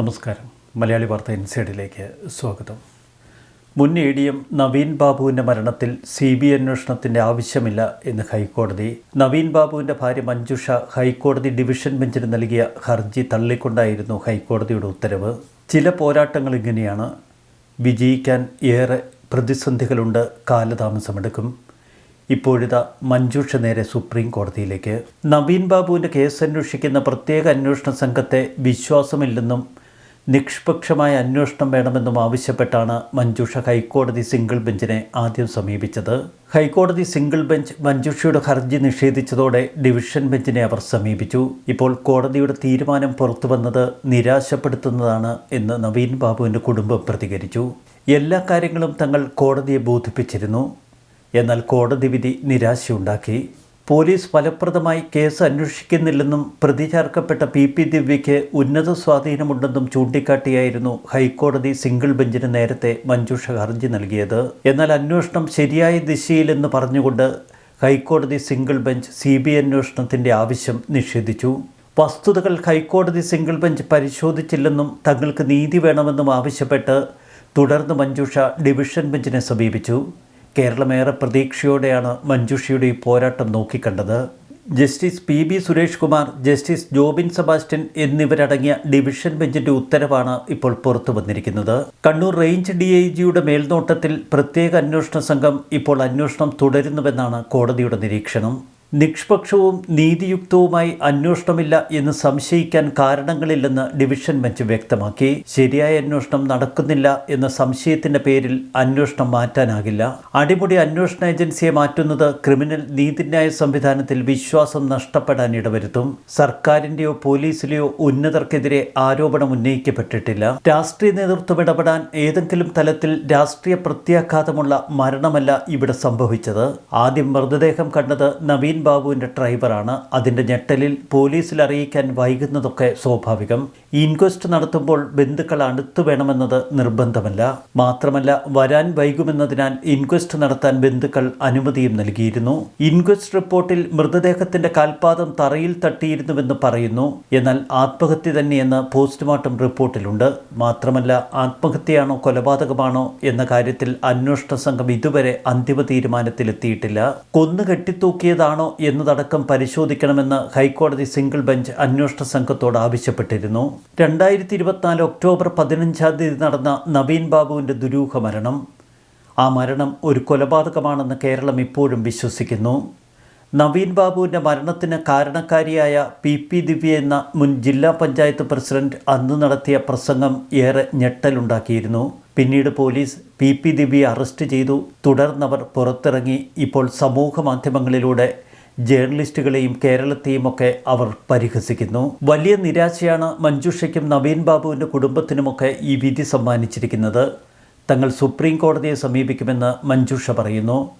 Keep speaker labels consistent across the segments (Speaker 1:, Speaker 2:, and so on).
Speaker 1: നമസ്കാരം. മലയാളി വാർത്ത ഇൻസൈഡിലേക്ക് സ്വാഗതം. മുൻ എ ഡി എം നവീൻ ബാബുവിന്റെ മരണത്തിൽ സി ബി അന്വേഷണത്തിന്റെ ആവശ്യമില്ല എന്ന് ഹൈക്കോടതി. നവീൻ ബാബുവിന്റെ ഭാര്യ മഞ്ജുഷ ഹൈക്കോടതി ഡിവിഷൻ ബെഞ്ചിന് നൽകിയ ഹർജി തള്ളിക്കൊണ്ടായിരുന്നു ഹൈക്കോടതിയുടെ ഉത്തരവ്. ചില പോരാട്ടങ്ങൾ ഇങ്ങനെയാണ്. വിജയിക്കാൻ ഏറെ പ്രതിസന്ധികളുണ്ട് കാലതാമസമെടുക്കും. ഇപ്പോഴിതാ മഞ്ജുഷ നേരെ സുപ്രീം കോടതിയിലേക്ക്. നവീൻ ബാബുവിന്റെ കേസ് അന്വേഷിക്കുന്ന പ്രത്യേക അന്വേഷണ സംഘത്തെ വിശ്വാസമില്ലെന്നും നിഷ്പക്ഷമായ അന്വേഷണം വേണമെന്നും ആവശ്യപ്പെട്ടാണ് മഞ്ജുഷ ഹൈക്കോടതി സിംഗിൾ ബെഞ്ചിനെ ആദ്യം സമീപിച്ചത്. ഹൈക്കോടതി സിംഗിൾ ബെഞ്ച് മഞ്ജുഷയുടെ ഹർജി നിഷേധിച്ചതോടെ ഡിവിഷൻ ബെഞ്ചിനെ അവർ സമീപിച്ചു. ഇപ്പോൾ കോടതിയുടെ തീരുമാനം പുറത്തു പുറത്തുവന്നത് നിരാശപ്പെടുത്തുന്നതാണ് എന്ന് നവീൻ ബാബുവിന്റെ കുടുംബം പ്രതികരിച്ചു. എല്ലാ കാര്യങ്ങളും തങ്ങൾ കോടതിയെ ബോധിപ്പിച്ചിരുന്നു. എന്നാൽ കോടതി വിധി നിരാശയുണ്ടാക്കി. പോലീസ് ഫലപ്രദമായി കേസ് അന്വേഷിക്കുന്നില്ലെന്നും പ്രതി ചേർക്കപ്പെട്ട പി പി ദിവ്യയ്ക്ക് ഉന്നത സ്വാധീനമുണ്ടെന്നും ചൂണ്ടിക്കാട്ടിയായിരുന്നു ഹൈക്കോടതി സിംഗിൾ ബെഞ്ചിന് നേരത്തെ മഞ്ജുഷ ഹർജി നൽകിയത്. എന്നാൽ അന്വേഷണം ശരിയായ ദിശയിലെന്ന് പറഞ്ഞുകൊണ്ട് ഹൈക്കോടതി സിംഗിൾ ബെഞ്ച് സി ബി അന്വേഷണത്തിന്റെ ആവശ്യം നിഷേധിച്ചു. വസ്തുതകൾ ഹൈക്കോടതി സിംഗിൾ ബെഞ്ച് പരിശോധിച്ചില്ലെന്നും തങ്ങൾക്ക് നീതി വേണമെന്നും ആവശ്യപ്പെട്ട് തുടർന്ന് മഞ്ജുഷ ഡിവിഷൻ ബെഞ്ചിനെ സമീപിച്ചു. കേരളമേറെ പ്രതീക്ഷയോടെയാണ് മഞ്ജുഷയുടെ ഈ പോരാട്ടം നോക്കിക്കണ്ടത്. Justice P B Suresh Kumar justice Jobin Sebastian എന്നിവരടങ്ങിയ ഡിവിഷൻ ബെഞ്ചിന്റെ ഉത്തരവാണ് ഇപ്പോൾ പുറത്തു വന്നിരിക്കുന്നത്. കണ്ണൂർ റേഞ്ച് ഡി ഐ ജിയുടെ മേൽനോട്ടത്തിൽ പ്രത്യേക അന്വേഷണ സംഘം ഇപ്പോൾ അന്വേഷണം തുടരുന്നുവെന്നാണ് കോടതിയുടെ നിരീക്ഷണം. നിഷ്പക്ഷവും നീതിയുക്തവുമായി അന്വേഷണമില്ല എന്ന് സംശയിക്കാൻ കാരണങ്ങളില്ലെന്ന് ഡിവിഷൻ ബെഞ്ച് വ്യക്തമാക്കി. ശരിയായ അന്വേഷണം നടക്കുന്നില്ല എന്ന സംശയത്തിന്റെ പേരിൽ അന്വേഷണം മാറ്റാനാകില്ല. അടിമുടി അന്വേഷണ ഏജൻസിയെ മാറ്റുന്നത് ക്രിമിനൽ നീതിന്യായ സംവിധാനത്തിൽ വിശ്വാസം നഷ്ടപ്പെടാൻ ഇടവരുത്തും. സർക്കാരിന്റെയോ പോലീസിലെയോ ഉന്നതർക്കെതിരെ ആരോപണം ഉന്നയിക്കപ്പെട്ടിട്ടില്ല. രാഷ്ട്രീയ നേതൃത്വം ഇടപെടാൻ ഏതെങ്കിലും തലത്തിൽ രാഷ്ട്രീയ പ്രത്യാഘാതമുള്ള മരണമല്ല ഇവിടെ സംഭവിച്ചത്. ആദ്യം മൃതദേഹം കണ്ടത് നവീൻ ബാബുവിന്റെ ഡ്രൈവറാണ്. അതിന്റെ ഞെട്ടലിൽ പോലീസിൽ അറിയിക്കാൻ വൈകുന്നതൊക്കെ സ്വാഭാവികം. ഇൻക്വസ്റ്റ് നടത്തുമ്പോൾ ബന്ധുക്കൾ അടുത്തു വേണമെന്നത് നിർബന്ധമല്ല. മാത്രമല്ല വരാൻ വൈകുമെന്നതിനാൽ ഇൻക്വസ്റ്റ് നടത്താൻ ബന്ധുക്കൾ അനുമതിയും നൽകിയിരുന്നു. ഇൻക്വസ്റ്റ് റിപ്പോർട്ടിൽ മൃതദേഹത്തിന്റെ കാൽപാദം തറയിൽ തട്ടിയിരുന്നുവെന്ന് പറയുന്നു. എന്നാൽ ആത്മഹത്യ തന്നെയെന്ന് പോസ്റ്റ്മോർട്ടം റിപ്പോർട്ടിലുണ്ട്. മാത്രമല്ല ആത്മഹത്യയാണോ കൊലപാതകമാണോ എന്ന കാര്യത്തിൽ അന്വേഷണ സംഘം ഇതുവരെ അന്തിമ തീരുമാനത്തിലെത്തിയിട്ടില്ല. കൊന്നു കെട്ടിത്തൂക്കിയതാണോ എന്നതടക്കം പരിശോധിക്കണമെന്ന് ഹൈക്കോടതി സിംഗിൾ ബെഞ്ച് അന്വേഷണ സംഘത്തോട് ആവശ്യപ്പെട്ടിരുന്നു. രണ്ടായിരത്തി ഇരുപത്തിനാല് ഒക്ടോബർ പതിനഞ്ചാം തീയതി നടന്ന നവീൻ ബാബുവിന്റെ ദുരൂഹ മരണം. ആ മരണം ഒരു കൊലപാതകമാണെന്ന് കേരളം ഇപ്പോഴും വിശ്വസിക്കുന്നു. നവീൻ ബാബുവിന്റെ മരണത്തിന് കാരണക്കാരിയായ പി പി ദിവ്യ എന്ന മുൻ ജില്ലാ പഞ്ചായത്ത് പ്രസിഡന്റ് അന്ന് നടത്തിയ പ്രസംഗം ഏറെ ഞെട്ടലുണ്ടാക്കിയിരുന്നു. പിന്നീട് പോലീസ് പി പി ദിവ്യയെ അറസ്റ്റ് ചെയ്തു. തുടർന്നവർ പുറത്തിറങ്ങി. ഇപ്പോൾ സമൂഹ മാധ്യമങ്ങളിലൂടെ ജേർണലിസ്റ്റുകളെയും കേരളത്തെയും ഒക്കെ അവർ പരിഹസിക്കുന്നു. വലിയ നിരാശയാണ് മഞ്ജുഷയ്ക്കും നവീൻ ബാബുവിന്റെ കുടുംബത്തിനുമൊക്കെ ഈ വിധി സമ്മാനിച്ചിരിക്കുന്നത്. തങ്ങൾ സുപ്രീം കോടതിയെ സമീപിക്കുമെന്ന് മഞ്ജുഷ പറയുന്നു.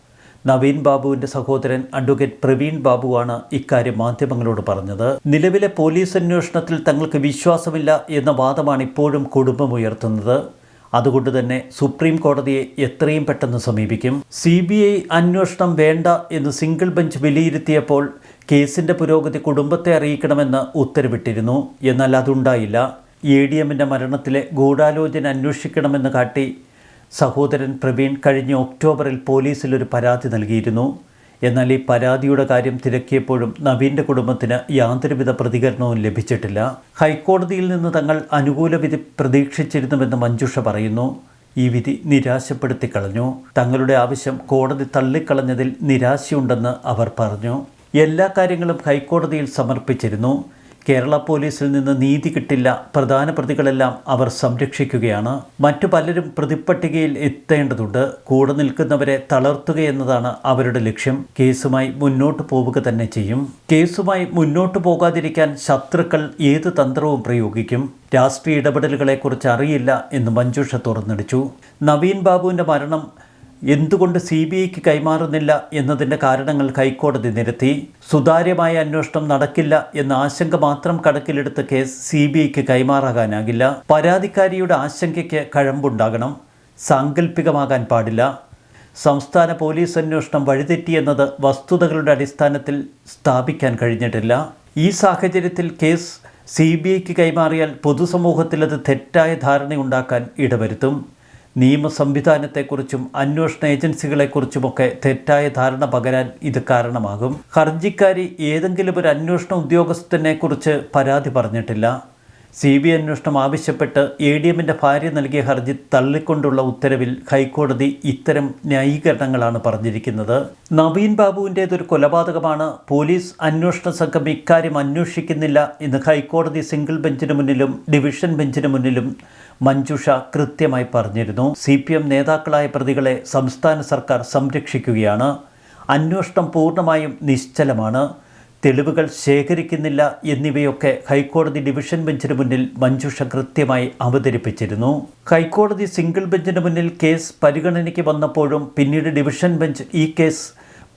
Speaker 1: നവീൻ ബാബുവിന്റെ സഹോദരൻ അഡ്വക്കേറ്റ് പ്രവീൺ ബാബുവാണ് ഇക്കാര്യം മാധ്യമങ്ങളോട് പറഞ്ഞത്. നിലവിലെ പോലീസ് അന്വേഷണത്തിൽ തങ്ങൾക്ക് വിശ്വാസമില്ല എന്ന വാദമാണ് ഇപ്പോഴും കുടുംബം ഉയർത്തുന്നത്. അതുകൊണ്ട് തന്നെ സുപ്രീം കോടതിയെ എത്രയും പെട്ടെന്ന് സമീപിക്കും. സി ബി ഐ അന്വേഷണം വേണ്ട എന്ന് സിംഗിൾ ബെഞ്ച് വിലയിരുത്തിയപ്പോൾ കേസിന്റെ പുരോഗതി കുടുംബത്തെ അറിയിക്കണമെന്ന് ഉത്തരവിട്ടിരുന്നു. എന്നാൽ അതുണ്ടായില്ല. എ ഡി എമ്മിന്റെ മരണത്തിലെ ഗൂഢാലോചന അന്വേഷിക്കണമെന്ന് കാട്ടി സഹോദരൻ പ്രവീൺ കഴിഞ്ഞ ഒക്ടോബറിൽ പോലീസിൽ ഒരു പരാതി നൽകിയിരുന്നു. എന്നാൽ ഈ പരാതിയുടെ കാര്യം തിരക്കിയപ്പോഴും നവീന്റെ കുടുംബത്തിന് യാതൊരുവിധ പ്രതികരണവും ലഭിച്ചിട്ടില്ല. ഹൈക്കോടതിയിൽ നിന്ന് തങ്ങൾ അനുകൂല വിധി പ്രതീക്ഷിച്ചിരുന്നുവെന്ന് മഞ്ജുഷ പറയുന്നു. ഈ വിധി നിരാശപ്പെടുത്തി കളഞ്ഞു. തങ്ങളുടെ ആവശ്യം കോടതി തള്ളിക്കളഞ്ഞതിൽ നിരാശയുണ്ടെന്ന് അവർ പറഞ്ഞു. എല്ലാ കാര്യങ്ങളും ഹൈക്കോടതിയിൽ സമർപ്പിച്ചിരുന്നു. കേരള പോലീസിൽ നിന്ന് നീതി കിട്ടില്ല. പ്രധാന പ്രതികളെല്ലാം അവർ സംരക്ഷിക്കുകയാണ്. മറ്റു പലരും പ്രതിപ്പട്ടികയിൽ എത്തേണ്ടതുണ്ട്. കൂടെ നിൽക്കുന്നവരെ തളർത്തുകയെന്നതാണ് അവരുടെ ലക്ഷ്യം. കേസുമായി മുന്നോട്ട് പോവുക തന്നെ ചെയ്യും. കേസുമായി മുന്നോട്ട് പോകാതിരിക്കാൻ ശത്രുക്കൾ ഏത് തന്ത്രവും പ്രയോഗിക്കും. രാഷ്ട്രീയ ഇടപെടലുകളെക്കുറിച്ച് അറിയില്ല എന്ന് മഞ്ജുഷ തുറന്നടിച്ചു. നവീൻ ബാബുവിന്റെ മരണം എന്തുകൊണ്ട് സി ബി ഐക്ക് കൈമാറുന്നില്ല എന്നതിന്റെ കാരണങ്ങൾ ഹൈക്കോടതി നിരത്തി. സുതാര്യമായ അന്വേഷണം നടക്കില്ല എന്ന ആശങ്ക മാത്രം കണക്കിലെടുത്ത കേസ് സി ബി ഐക്ക് കൈമാറാകാനാകില്ല പരാതിക്കാരിയുടെ ആശങ്കയ്ക്ക് കഴമ്പുണ്ടാകണം. സാങ്കല്പികമാകാൻ പാടില്ല. സംസ്ഥാന പോലീസ് അന്വേഷണം വഴിതെറ്റിയെന്നത് വസ്തുതകളുടെ അടിസ്ഥാനത്തിൽ സ്ഥാപിക്കാൻ കഴിഞ്ഞിട്ടില്ല. ഈ സാഹചര്യത്തിൽ കേസ് സി ബി ഐക്ക് കൈമാറിയാൽ പൊതുസമൂഹത്തിൽ അത് തെറ്റായ ധാരണയുണ്ടാക്കാൻ ഇടവരുത്തും. നിയമ സംവിധാനത്തെക്കുറിച്ചും അന്വേഷണ ഏജൻസികളെക്കുറിച്ചുമൊക്കെ തെറ്റായ ധാരണ പകരാൻ ഇത് കാരണമാകും. ഹർജിക്കാരി ഏതെങ്കിലും ഒരു അന്വേഷണ ഉദ്യോഗസ്ഥനെക്കുറിച്ച് പരാതി പറഞ്ഞിട്ടില്ല. സി ബി അന്വേഷണം ആവശ്യപ്പെട്ട് എ ഡി എമ്മിന്റെ ഭാര്യ നൽകിയ ഹർജി തള്ളിക്കൊണ്ടുള്ള ഉത്തരവിൽ ഹൈക്കോടതി ഇത്തരം ന്യായീകരണങ്ങളാണ് പറഞ്ഞിരിക്കുന്നത്. നവീൻ ബാബുവിന്റേതൊരു കൊലപാതകമാണ്. പോലീസ് അന്വേഷണ സംഘം ഇക്കാര്യം അന്വേഷിക്കുന്നില്ല എന്ന് ഹൈക്കോടതി സിംഗിൾ ബെഞ്ചിന് മുന്നിലും ഡിവിഷൻ ബെഞ്ചിന് മുന്നിലും മഞ്ജുഷ കൃത്യമായി പറഞ്ഞിരുന്നു. സി പി എം നേതാക്കളായ പ്രതികളെ സംസ്ഥാന സർക്കാർ സംരക്ഷിക്കുകയാണ്. അന്വേഷണം പൂർണമായും നിശ്ചലമാണ്. തെളിവുകൾ ശേഖരിക്കുന്നില്ല എന്നിവയൊക്കെ ഹൈക്കോടതി ഡിവിഷൻ ബെഞ്ചിന് മുന്നിൽ മഞ്ജുഷ കൃത്യമായി അവതരിപ്പിച്ചിരുന്നു. ഹൈക്കോടതി സിംഗിൾ ബെഞ്ചിന് മുന്നിൽ കേസ് പരിഗണനയ്ക്ക് വന്നപ്പോഴും പിന്നീട് ഡിവിഷൻ ബെഞ്ച് ഈ കേസ്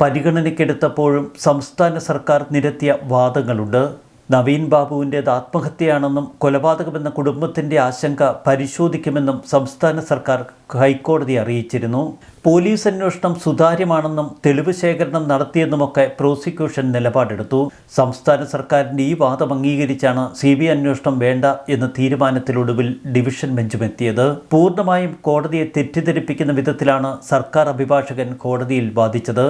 Speaker 1: പരിഗണനയ്ക്കെടുത്തപ്പോഴും സംസ്ഥാന സർക്കാർ നിരത്തിയ വാദങ്ങളുണ്ട്. നവീൻ ബാബുവിന്റേത് ആത്മഹത്യയാണെന്നും കൊലപാതകമെന്ന കുടുംബത്തിന്റെ ആശങ്ക പരിശോധിക്കുമെന്നും സംസ്ഥാന സർക്കാർ ഹൈക്കോടതി അറിയിച്ചിരുന്നു. പോലീസ് അന്വേഷണം സുതാര്യമാണെന്നും തെളിവ് ശേഖരണം നടത്തിയെന്നുമൊക്കെ പ്രോസിക്യൂഷൻ നിലപാടെടുത്തു. സംസ്ഥാന സർക്കാരിന്റെ ഈ വാദം അംഗീകരിച്ചാണ് സി ബി അന്വേഷണം വേണ്ട എന്ന തീരുമാനത്തിലൊടുവിൽ ഡിവിഷൻ ബെഞ്ചുമെത്തിയത്. പൂർണമായും കോടതിയെ തെറ്റിദ്ധരിപ്പിക്കുന്ന വിധത്തിലാണ് സർക്കാർ അഭിഭാഷകൻ കോടതിയിൽ വാദിച്ചത്.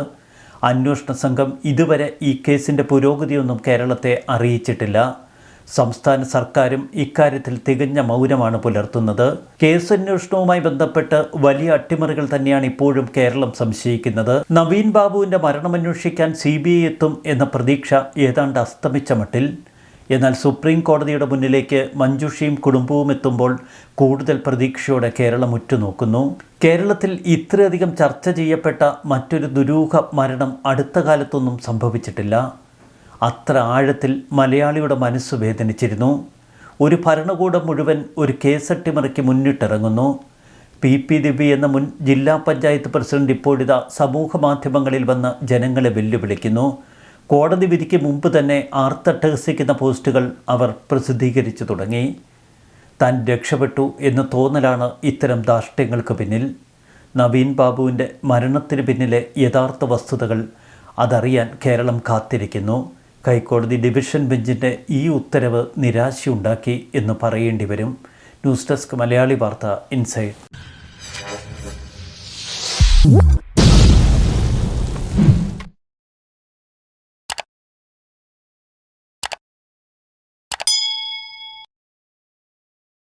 Speaker 1: അന്വേഷണ സംഘം ഇതുവരെ ഈ കേസിന്റെ പുരോഗതിയൊന്നും കേരളത്തെ അറിയിച്ചിട്ടില്ല. സംസ്ഥാന സർക്കാരും ഇക്കാര്യത്തിൽ തികഞ്ഞ മൗനമാണ് പുലർത്തുന്നത്. കേസന്വേഷണവുമായി ബന്ധപ്പെട്ട് വലിയ അട്ടിമറികൾ തന്നെയാണ് ഇപ്പോഴും കേരളം സംശയിക്കുന്നത്. നവീൻ ബാബുവിന്റെ മരണമന്വേഷിക്കാൻ സി ബി ഐ എത്തും എന്ന പ്രതീക്ഷ ഏതാണ്ട് അസ്തമിച്ച മട്ടിൽ എന്നാൽ സുപ്രീം കോടതിയുടെ മുന്നിലേക്ക് മഞ്ജുഷിയും കുടുംബവും എത്തുമ്പോൾ കൂടുതൽ പ്രതീക്ഷയോടെ കേരളം ഉറ്റുനോക്കുന്നു. കേരളത്തിൽ ഇത്രയധികം ചർച്ച ചെയ്യപ്പെട്ട മറ്റൊരു ദുരൂഹ മരണം അടുത്ത കാലത്തൊന്നും സംഭവിച്ചിട്ടില്ല. അത്ര ആഴത്തിൽ മലയാളിയുടെ മനസ്സ് വേദനിച്ചിരുന്നു. ഒരു ഭരണകൂടം മുഴുവൻ ഒരു കേസട്ടിമറിക്ക് മുന്നിട്ടിറങ്ങുന്നു. പി പി ദിബി എന്ന മുൻ ജില്ലാ പഞ്ചായത്ത് പ്രസിഡന്റ് ഇപ്പോഴിതാ സമൂഹ മാധ്യമങ്ങളിൽ വന്ന് ജനങ്ങളെ വെല്ലുവിളിക്കുന്നു. കോടതി വിധിക്ക് മുമ്പ് തന്നെ ആർത്തട്ടഹസിക്കുന്ന പോസ്റ്റുകൾ അവർ പ്രസിദ്ധീകരിച്ചു തുടങ്ങി. താൻ രക്ഷപ്പെട്ടു എന്ന് തോന്നലാണ് ഇത്തരം ധാർഷ്ട്യങ്ങൾക്ക് പിന്നിൽ. നവീൻ ബാബുവിന്റെ മരണത്തിന് പിന്നിലെ യഥാർത്ഥ വസ്തുതകൾ അതറിയാൻ കേരളം കാത്തിരിക്കുന്നു. ഹൈക്കോടതി ഡിവിഷൻ ബെഞ്ചിന്റെ ഈ ഉത്തരവ് നിരാശയുണ്ടാക്കി എന്ന് പറയേണ്ടി വരും. ന്യൂസ് ഡെസ്ക് മലയാളി വാർത്ത ഇൻസൈഡ്.